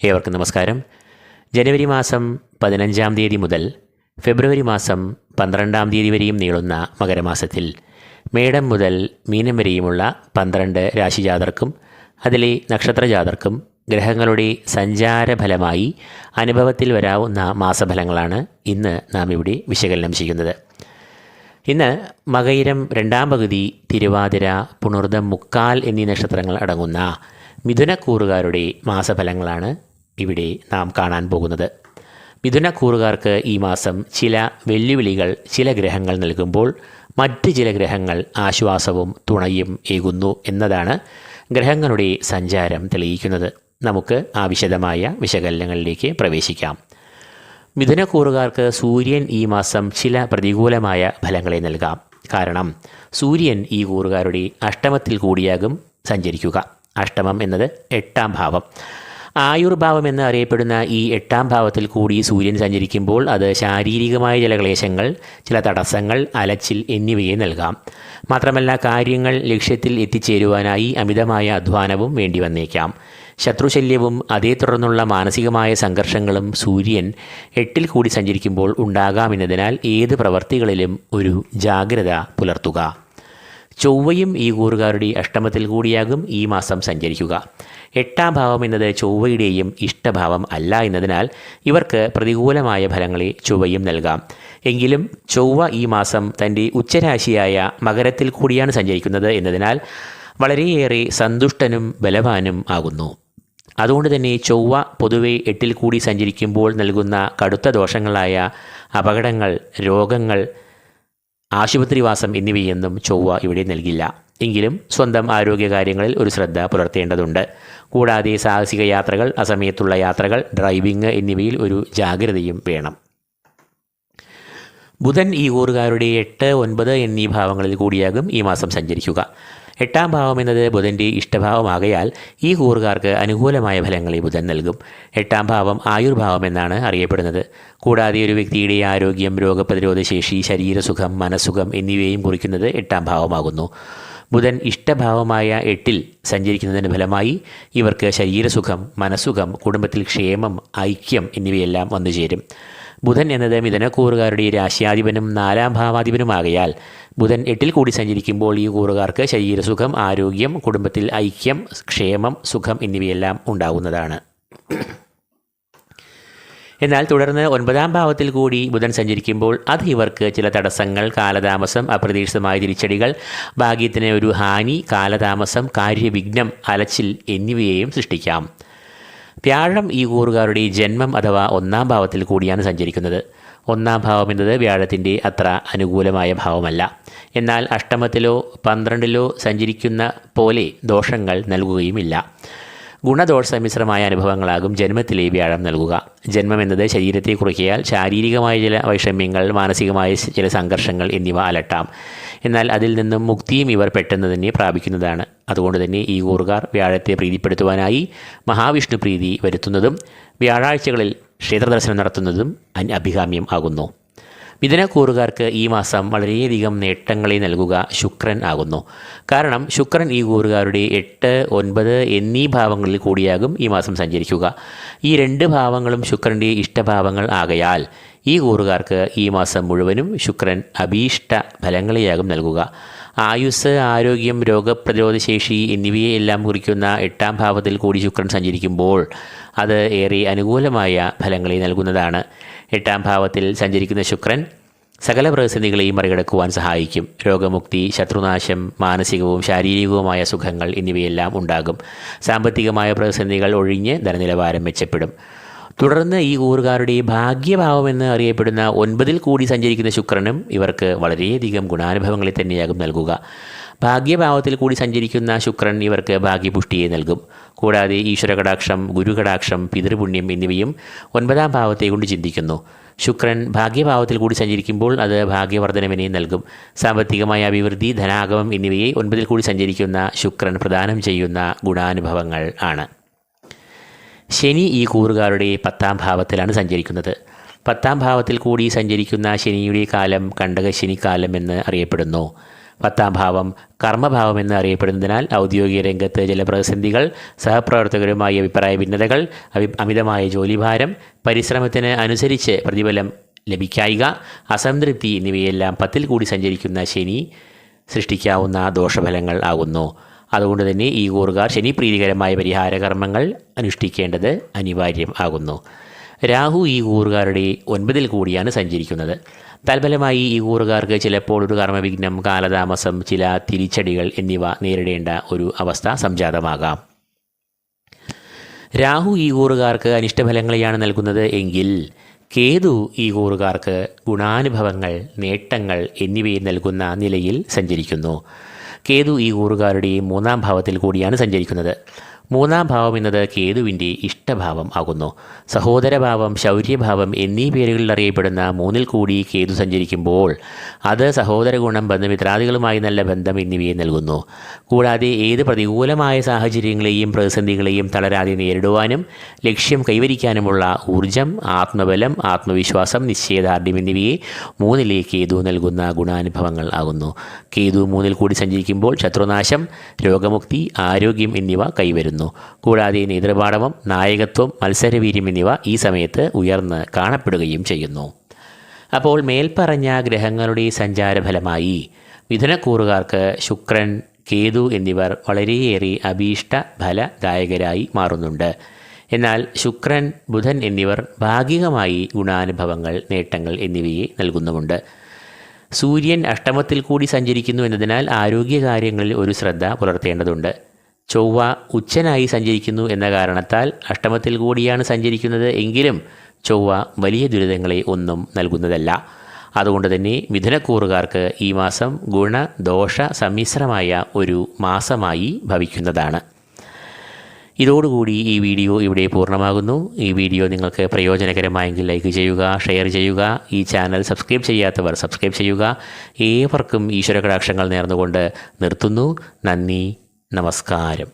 ഏവർക്കും നമസ്കാരം. ജനുവരി മാസം പതിനഞ്ചാം തീയതി മുതൽ ഫെബ്രുവരി മാസം പന്ത്രണ്ടാം തീയതി വരെയും നീളുന്ന മകരമാസത്തിൽ മേടം മുതൽ മീനം വരെയുമുള്ള പന്ത്രണ്ട് രാശിജാതർക്കും അതിലെ നക്ഷത്രജാതർക്കും ഗ്രഹങ്ങളുടെ സഞ്ചാരഫലമായി അനുഭവത്തിൽ വരാവുന്ന മാസഫലങ്ങളാണ് ഇന്ന് നാം ഇവിടെ വിശകലനം ചെയ്യുന്നത്. ഇന്ന് മകയിരം രണ്ടാം പകുതി തിരുവാതിര പുണർദം മുക്കാൽ എന്നീ നക്ഷത്രങ്ങൾ അടങ്ങുന്ന മിഥുനക്കൂറുകാരുടെ മാസഫലങ്ങളാണ് ഇവിടെ നാം കാണാൻ പോകുന്നത്. മിഥുനക്കൂറുകാർക്ക് ഈ മാസം ചില വെല്ലുവിളികൾ ചില ഗ്രഹങ്ങൾ നൽകുമ്പോൾ മറ്റ് ചില ഗ്രഹങ്ങൾ ആശ്വാസവും തുണയും ഏകുന്നു എന്നതാണ് ഗ്രഹങ്ങളുടെ സഞ്ചാരം തെളിയിക്കുന്നത്. നമുക്ക് ആ വിശദമായ വിശകലനങ്ങളിലേക്ക് പ്രവേശിക്കാം. മിഥുനക്കൂറുകാർക്ക് സൂര്യൻ ഈ മാസം ചില പ്രതികൂലമായ ഫലങ്ങളെ നൽകാം. കാരണം സൂര്യൻ ഈ കൂറുകാരുടെ അഷ്ടമത്തിൽ കൂടിയാകും സഞ്ചരിക്കുക. അഷ്ടമം എന്നത് എട്ടാം ഭാവം. ആയുർഭാവം എന്ന് അറിയപ്പെടുന്ന ഈ എട്ടാം ഭാവത്തിൽ കൂടി സൂര്യൻ സഞ്ചരിക്കുമ്പോൾ അത് ശാരീരികമായ ചില ക്ലേശങ്ങൾ ചില തടസ്സങ്ങൾ അലച്ചിൽ എന്നിവയെ നൽകാം. മാത്രമല്ല കാര്യങ്ങൾ ലക്ഷ്യത്തിൽ എത്തിച്ചേരുവാനായി അമിതമായ അധ്വാനവും വേണ്ടി വന്നേക്കാം. ശത്രുശല്യവും അതേ തുടർന്നുള്ള മാനസികമായ സംഘർഷങ്ങളും സൂര്യൻ എട്ടിൽ കൂടി സഞ്ചരിക്കുമ്പോൾ ഉണ്ടാകാമെന്നതിനാൽ ഏത് പ്രവർത്തികളിലും ഒരു ജാഗ്രത പുലർത്തുക. ചൊവ്വയും ഈ കൂറുകാരുടെ അഷ്ടമത്തിൽ കൂടിയാകും ഈ മാസം സഞ്ചരിക്കുക. എട്ടാം ഭാവം എന്നത് ചൊവ്വയുടെയും ഇഷ്ടഭാവം അല്ല എന്നതിനാൽ ഇവർക്ക് പ്രതികൂലമായ ഫലങ്ങളെ ചൊവ്വയും നൽകാം. എങ്കിലും ചൊവ്വ ഈ മാസം തന്റെ ഉച്ചരാശിയായ മകരത്തിൽ കൂടിയാണ് സഞ്ചരിക്കുന്നത് എന്നതിനാൽ വളരെയേറെ സന്തുഷ്ടനും ബലവാനും ആകുന്നു. അതുകൊണ്ട് തന്നെ ചൊവ്വ പൊതുവെ എട്ടിൽ കൂടി സഞ്ചരിക്കുമ്പോൾ നൽകുന്ന കടുത്ത ദോഷങ്ങളായ അപകടങ്ങൾ രോഗങ്ങൾ ആശുപത്രിവാസം എന്നിവയൊന്നും ചൊവ്വ ഇവിടെ നൽകില്ല. എങ്കിലും സ്വന്തം ആരോഗ്യകാര്യങ്ങളിൽ ഒരു ശ്രദ്ധ പുലർത്തേണ്ടതുണ്ട്. കൂടാതെ സാഹസിക യാത്രകൾ അസമയത്തുള്ള യാത്രകൾ ഡ്രൈവിംഗ് എന്നിവയിൽ ഒരു ജാഗ്രതയും വേണം. ബുധൻ ഈ കൂറുകാരുടെ എട്ട് ഒൻപത് എന്നീ ഭാവങ്ങളിൽ കൂടിയാകും ഈ മാസം സഞ്ചരിക്കുക. എട്ടാം ഭാവം എന്നത് ബുധന്റെ ഇഷ്ടഭാവമാകയാൽ ഈ കൂറുകാർക്ക് അനുകൂലമായ ഫലങ്ങൾ ഈ ബുധൻ നൽകും. എട്ടാം ഭാവം ആയുർഭാവം എന്നാണ് അറിയപ്പെടുന്നത്. കൂടാതെ ഒരു വ്യക്തിയുടെ ആരോഗ്യം രോഗപ്രതിരോധ ശേഷി ശരീരസുഖം മനസുഖം എന്നിവയും കുറിക്കുന്നത് എട്ടാം ഭാവമാകുന്നു. ബുധൻ ഇഷ്ടഭാവമായ എട്ടിൽ സഞ്ചരിക്കുന്നതിന് ഫലമായി ഇവർക്ക് ശരീരസുഖം മനസുഖം കുടുംബത്തിൽ ക്ഷേമം ഐക്യം എന്നിവയെല്ലാം വന്നു ചേരും ബുധൻ എന്നത് മിഥനക്കൂറുകാരുടെ രാശ്യാധിപനും നാലാം ഭാവാധിപനുമാകയാൽ ബുധൻ എട്ടിൽ കൂടി സഞ്ചരിക്കുമ്പോൾ ഈ കൂറുകാർക്ക് ശരീരസുഖം ആരോഗ്യം കുടുംബത്തിൽ ഐക്യം ക്ഷേമം സുഖം എന്നിവയെല്ലാം ഉണ്ടാകുന്നതാണ്. എന്നാൽ തുടർന്ന് ഒൻപതാം ഭാവത്തിൽ കൂടി ബുധൻ സഞ്ചരിക്കുമ്പോൾ അത് ഇവർക്ക് ചില തടസ്സങ്ങൾ കാലതാമസം അപ്രതീക്ഷിതമായ തിരിച്ചടികൾ ഭാഗ്യത്തിന് ഒരു ഹാനി കാലതാമസം കാര്യവിഘ്നം അലച്ചിൽ എന്നിവയെയും സൃഷ്ടിക്കാം. വ്യാഴം ഈ കൂറുകാരുടെ ജന്മം അഥവാ ഒന്നാം ഭാവത്തിൽ കൂടിയാണ് സഞ്ചരിക്കുന്നത്. ഒന്നാം ഭാവം എന്നത് വ്യാഴത്തിന്റെ അത്ര അനുകൂലമായ ഭാവമല്ല. എന്നാൽ അഷ്ടമത്തിലോ പന്ത്രണ്ടിലോ സഞ്ചരിക്കുന്ന പോലെ ദോഷങ്ങൾ നൽകുകയുമില്ല. ഗുണദോഷ സമ്മിശ്രമായ അനുഭവങ്ങളാകും ജന്മത്തിലെ വ്യാഴം നൽകുക. ജന്മം എന്നത് ശരീരത്തെ കുറിക്കിയാൽ ശാരീരികമായ ചില വൈഷമ്യങ്ങൾ മാനസികമായ ചില സംഘർഷങ്ങൾ എന്നിവ അലട്ടാം. എന്നാൽ അതിൽ നിന്നും മുക്തിയും ഇവർ പെട്ടെന്ന് തന്നെ പ്രാപിക്കുന്നതാണ്. അതുകൊണ്ട് തന്നെ ഈ കൂറുകാർ വ്യാഴത്തെ പ്രീതിപ്പെടുത്തുവാനായി മഹാവിഷ്ണു പ്രീതി വരുത്തുന്നതും വ്യാഴാഴ്ചകളിൽ ക്ഷേത്രദർശനം നടത്തുന്നതും അഭികാമ്യം ആകുന്നു. മിഥുനക്കൂറുകാർക്ക് ഈ മാസം വളരെയധികം നേട്ടങ്ങളെ നൽകുക ശുക്രൻ ആകുന്നു. കാരണം ശുക്രൻ ഈ കൂറുകാരുടെ എട്ട് ഒൻപത് എന്നീ ഭാവങ്ങളിൽ കൂടിയാകും ഈ മാസം സഞ്ചരിക്കുക. ഈ രണ്ട് ഭാവങ്ങളും ശുക്രന്റെ ഇഷ്ടഭാവങ്ങൾ ആകയാൽ ഈ കൂറുകാർക്ക് ഈ മാസം മുഴുവനും ശുക്രൻ അഭീഷ്ട ഫലങ്ങളെയാകും നൽകുക. ആയുസ് ആരോഗ്യം രോഗപ്രതിരോധ ശേഷി എന്നിവയെല്ലാം കുറിക്കുന്ന എട്ടാം ഭാവത്തിൽ കൂടി ശുക്രൻ സഞ്ചരിക്കുമ്പോൾ അത് ഏറെ അനുകൂലമായ ഫലങ്ങളെ നൽകുന്നതാണ്. എട്ടാം ഭാവത്തിൽ സഞ്ചരിക്കുന്ന ശുക്രൻ സകല പ്രതിസന്ധികളെയും മറികടക്കുവാൻ സഹായിക്കും. രോഗമുക്തി ശത്രുനാശം മാനസികവും ശാരീരികവുമായ സുഖങ്ങൾ എന്നിവയെല്ലാം ഉണ്ടാകും. സാമ്പത്തികമായ പ്രതിസന്ധികൾ ഒഴിഞ്ഞ് ധനനിലവാരം മെച്ചപ്പെടും. തുടർന്ന് ഈ കൂറുകാരുടെ ഭാഗ്യഭാവമെന്ന് അറിയപ്പെടുന്ന ഒൻപതിൽ കൂടി സഞ്ചരിക്കുന്ന ശുക്രനും ഇവർക്ക് വളരെയധികം ഗുണാനുഭവങ്ങളെ തന്നെയാകും നൽകുക. ഭാഗ്യഭാവത്തിൽ കൂടി സഞ്ചരിക്കുന്ന ശുക്രൻ ഇവർക്ക് ഭാഗ്യപുഷ്ടിയെ നൽകും. കൂടാതെ ഈശ്വരകടാക്ഷം ഗുരുകടാക്ഷം പിതൃപുണ്യം എന്നിവയും ഒൻപതാം ഭാവത്തെ കൊണ്ട് ചിന്തിക്കുന്നു. ശുക്രൻ ഭാഗ്യഭാവത്തിൽ കൂടി സഞ്ചരിക്കുമ്പോൾ അത് ഭാഗ്യവർദ്ധനവിനെ നൽകും. സാമ്പത്തികമായ അഭിവൃദ്ധി ധനാഗമം എന്നിവയെ ഒൻപതിൽ കൂടി സഞ്ചരിക്കുന്ന ശുക്രൻ പ്രദാനം ചെയ്യുന്ന ഗുണാനുഭവങ്ങൾ ആണ്. ശനി ഈ കൂറുകാരുടെ പത്താം ഭാവത്തിലാണ് സഞ്ചരിക്കുന്നത്. പത്താം ഭാവത്തിൽ കൂടി സഞ്ചരിക്കുന്ന ശനിയുടെ കാലം കണ്ടകശനി കാലം എന്ന് അറിയപ്പെടുന്നു. പത്താം ഭാവം കർമ്മഭാവം എന്ന് അറിയപ്പെടുന്നതിനാൽ ഔദ്യോഗിക രംഗത്ത് ചില പ്രതിസന്ധികൾ സഹപ്രവർത്തകരുമായി അഭിപ്രായ ഭിന്നതകൾ അമിതമായ ജോലിഭാരം പരിശ്രമത്തിന് അനുസരിച്ച് പ്രതിഫലം ലഭിക്കായിക അസംതൃപ്തി എന്നിവയെല്ലാം പത്തിൽ കൂടി സഞ്ചരിക്കുന്ന ശനി സൃഷ്ടിക്കാവുന്ന ദോഷഫലങ്ങൾ ആകുന്നു. അതുകൊണ്ട് തന്നെ ഈ കൂറുകാർ ശനി പ്രീതികരമായ പരിഹാര കർമ്മങ്ങൾ അനുഷ്ഠിക്കേണ്ടത് അനിവാര്യം ആകുന്നു. രാഹു ഈ കൂറുകാരുടെ ഒൻപതിൽ കൂടിയാണ് സഞ്ചരിക്കുന്നത്. തൽഫലമായി ഈ കൂറുകാർക്ക് ചിലപ്പോൾ ഒരു കർമ്മവിഘ്നം കാലതാമസം ചില തിരിച്ചടികൾ എന്നിവ നേരിടേണ്ട ഒരു അവസ്ഥ സംജാതമാകാം. രാഹു ഈ കൂറുകാർക്ക് അനിഷ്ടഫലങ്ങളെയാണ് നൽകുന്നത് എങ്കിൽ കേതു ഈ കൂറുകാർക്ക് ഗുണാനുഭവങ്ങൾ നേട്ടങ്ങൾ എന്നിവയെ നൽകുന്ന നിലയിൽ സഞ്ചരിക്കുന്നു. കേതു ഈ ഊറുകാരുടെയും മൂന്നാം ഭാവത്തിൽ കൂടിയാണ് സഞ്ചരിക്കുന്നത്. മൂന്നാം ഭാവം എന്നത് കേതുവിന്റെ ഇഷ്ടഭാവം ആകുന്നു. സഹോദരഭാവം ശൗര്യഭാവം എന്നീ പേരുകളിൽ അറിയപ്പെടുന്ന മൂന്നിൽ കൂടി കേതു സഞ്ചരിക്കുമ്പോൾ അത് സഹോദര ഗുണം ബന്ധമിത്രാദികളുമായി നല്ല ബന്ധം എന്നിവയെ നൽകുന്നു. കൂടാതെ ഏത് പ്രതികൂലമായ സാഹചര്യങ്ങളെയും പ്രതിസന്ധികളെയും തളരാതെ നേരിടുവാനും ലക്ഷ്യം കൈവരിക്കാനുമുള്ള ഊർജം ആത്മബലം ആത്മവിശ്വാസം നിശ്ചയദാർഢ്യം എന്നിവയെ മൂന്നിലെ കേതു നൽകുന്ന ഗുണാനുഭവങ്ങൾ ആകുന്നു. കേതു മൂന്നിൽ കൂടി സഞ്ചരിക്കുമ്പോൾ ശത്രുനാശം രോഗമുക്തി ആരോഗ്യം എന്നിവ കൈവരുന്നു. കൂടാതെ നേതൃപാടവം നായകത്വം മത്സരവീര്യം എന്നിവ ഈ സമയത്ത് ഉയർന്ന് കാണപ്പെടുകയും ചെയ്യുന്നു. അപ്പോൾ മേൽപ്പറഞ്ഞ ഗ്രഹങ്ങളുടെ സഞ്ചാരഫലമായി മിഥുനക്കൂറുകാർക്ക് ശുക്രൻ കേതു എന്നിവർ വളരെയേറെ അഭീഷ്ട ഫലദായകരായി മാറുന്നുണ്ട്. എന്നാൽ ശുക്രൻ ബുധൻ എന്നിവർ ഭാഗികമായി ഗുണാനുഭവങ്ങൾ നേട്ടങ്ങൾ എന്നിവയെ നൽകുന്നുമുണ്ട്. സൂര്യൻ അഷ്ടമത്തിൽ കൂടി സഞ്ചരിക്കുന്നു എന്നതിനാൽ ആരോഗ്യകാര്യങ്ങളിൽ ഒരു ശ്രദ്ധ പുലർത്തേണ്ടതുണ്ട്. ചൊവ്വ ഉച്ചനായി സഞ്ചരിക്കുന്നു എന്ന കാരണത്താൽ അഷ്ടമത്തിൽ കൂടിയാണ് സഞ്ചരിക്കുന്നത് എങ്കിലും ചൊവ്വ വലിയ ദുരിതങ്ങളെ ഒന്നും നൽകുന്നതല്ല. അതുകൊണ്ട് തന്നെ മിഥുനക്കൂറുകാർക്ക് ഈ മാസം ഗുണ ദോഷ സമ്മിശ്രമായ ഒരു മാസമായി ഭവിക്കുന്നതാണ്. ഇതോടുകൂടി ഈ വീഡിയോ ഇവിടെ പൂർണമാകുന്നു. ഈ വീഡിയോ നിങ്ങൾക്ക് പ്രയോജനകരമായെങ്കിൽ ലൈക്ക് ചെയ്യുക ഷെയർ ചെയ്യുക ഈ ചാനൽ സബ്സ്ക്രൈബ് ചെയ്യാത്തവർ സബ്സ്ക്രൈബ് ചെയ്യുക. ഏവർക്കും ഈശ്വര കടാക്ഷങ്ങൾ നേർന്നുകൊണ്ട് നിർത്തുന്നു. നന്ദി. നമസ്കാരം.